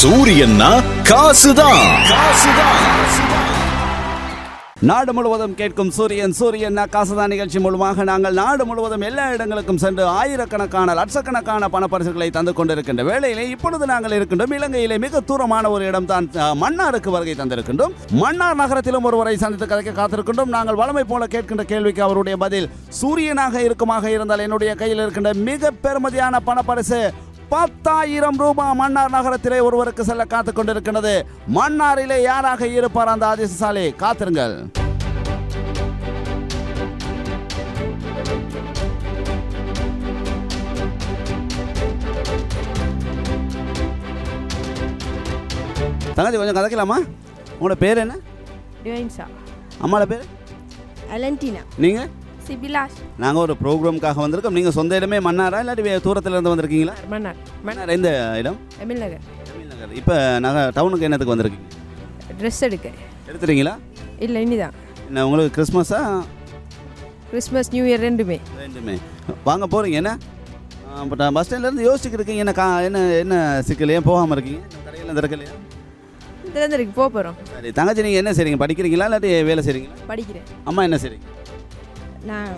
சூரியன்னா காசுதான். காசுதான் நாடு முழுவதும் கேட்கும் சூரியன் சூரியன் காசுதான் நிகழ்ச்சி மூலமாக நாங்கள் நாடு முழுவதும் எல்லா இடங்களுக்கும் சென்று ஆயிரக்கணக்கான லட்சக்கணக்கான பணப்பரிசுகளை தந்து கொண்டிருக்கின்ற வேளையிலே இப்பொழுது நாங்கள் இருக்கின்றோம். இலங்கையிலே மிக தூரமான ஒரு இடம் தான் மன்னாருக்கு வருகை தந்திருக்கின்றோம். மன்னார் நகரத்திலும் ஒருவரை சந்தித்து கதைக்க காத்திருக்கின்றோம். நாங்கள் வளமை போல கேட்கின்ற கேள்விக்கு அவருடைய பதில் சூரியனாக இருக்குமாக இருந்தால் என்னுடைய கையில் இருக்கின்ற மிக பெருமதியான பணப்பரிசு பத்தாயிரம் ரூபாய் மன்னார் நகரத்திலே ஒருவருக்கு செல்ல காத்துக் கொண்டிருக்கிறது மன்னாரிலே யாராக இருப்பார் அந்த அதிர்ஷ்டசாலி காத்திருங்கள். தங்கச்சி கொஞ்சம் கதைக்கலாமா? உங்களோட பேர் என்ன? டிவைன்ஸா அம்மாவோட பேர்? அலன்டினா. நீங்கள் சிபிலாஷ் நாங்கள் ஒரு ப்ரோக்ராமுக்காக வந்திருக்கோம். நீங்கள் சொந்த இடமே மன்னாரா இல்லாட்டி தூரத்துல இருந்து வந்திருக்கீங்களா? மன்னார். மன்னார் எந்த இடம்? எமில் நகர். நகர். இப்போ நகர் டவுனுக்கு என்னத்துக்கு வந்திருக்கீங்க? ட்ரெஸ் எடுக்க. எடுத்துறீங்களா இல்லை இனிதான். என்ன உங்களுக்கு கிறிஸ்மஸா? கிறிஸ்மஸ் நியூ இயர் ரெண்டுமே. ரெண்டுமே. வாங்க போகிறீங்க என்ன? பட் பஸ் ஸ்டாண்ட்லேருந்து யோசிச்சுட்டு இருக்கீங்க என்ன கா என்ன என்ன சிக்கல்? ஏன் போகாமல் இருக்கீங்க? கடையில் திறக்கலையா திறந்திருக்கு போக போகிறோம் சரி தங்கச்சி நீங்கள் என்ன செய்றீங்க? படிக்கிறீங்களா இல்லாட்டி வேலை செய்கிறீங்களா படிக்கிறேன். அம்மா என்ன செய்றீங்க? நான்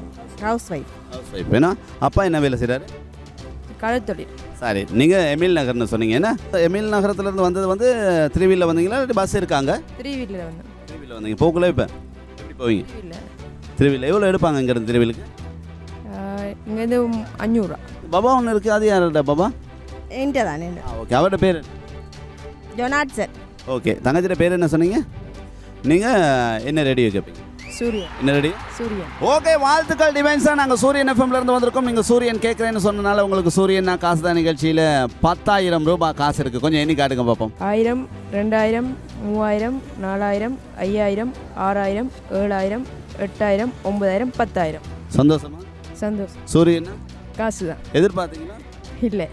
ஹவுஸ் ஒய்ஃப் ஹவுஸ் ஒய்ஃப் ஏன்னா அப்பா என்ன வேலை செய்கிறாரு கழுத்தொழில் சரி நீங்கள் எமில் நகர்னு சொன்னீங்க என்ன? எமில் நகரத்துலேருந்து வந்தது வந்து திருவியில் வந்தீங்களா இல்லாட்டி பஸ் இருக்காங்க? த்ரீ வீலில் வந்தேன் திருவியில் வந்தீங்க போக்குள்ள இப்போ எப்படி போவீங்க? த்ரீ வீலில் திருவியில் எவ்வளோ எடுப்பாங்க இங்கேருந்து திருவிலுக்கு இங்கேருந்து அஞ்சூறுரூவா பாபா ஒன்று இருக்குது அது யாரோட பாபா? என்கிட்ட தானே ஓகே அவரோட பேர் ஜொனாட் சார். ஓகே தங்கச்சியோட பேர் என்ன சொன்னீங்க? நீங்கள் என்ன ரேடியோ கேட்பீங்க சூரியன். என்ன ரேடியோ சூரியன். ஓகே வாழ்த்துக்கள் டிவைன்ஸாக நாங்கள் சூரியன் எஃப்எம்ல இருந்து வந்திருக்கோம். நீங்கள் சூரியன் கேட்குறேன்னு சொன்னனால உங்களுக்கு சூரியன் நான் காசு தான் நிகழ்ச்சியில் பத்தாயிரம் ரூபாய் காசு இருக்குது கொஞ்சம் எண்ணி காட்டுங்க பார்ப்போம் ஆயிரம் ரெண்டாயிரம் மூவாயிரம் நாலாயிரம் ஐயாயிரம் ஆறாயிரம் ஏழாயிரம் எட்டாயிரம் ஒன்பதாயிரம் பத்தாயிரம். சந்தோஷமா? சந்தோஷம். சூரியன் காசு தான். எதிர்பார்த்தீங்களா? இல்லை.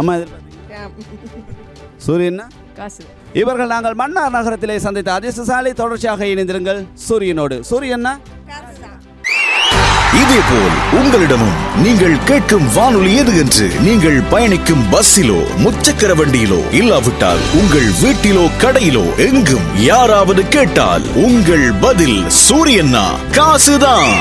அம்மா எதிர்பார்த்தீங்களா? சூரியன்னா? காசு. இவர்கள் நாங்கள் மன்னார் நகரத்திலே சந்தித்த அதிர்ஷ்டசாலி தொடர்ச்சியாக இணைந்திருங்கள். சூரியனோடு. சூரியன்னா இதேபோல் உங்களிடமும் நீங்கள் கேட்கும் வானொலி எது என்று நீங்கள் பயணிக்கும் பஸ்ஸிலோ முச்சக்கர வண்டியிலோ இல்லாவிட்டால் உங்கள் வீட்டிலோ கடையிலோ எங்கும் யாராவது கேட்டால் உங்கள் பதில் சூரியன்னா காசுதான்.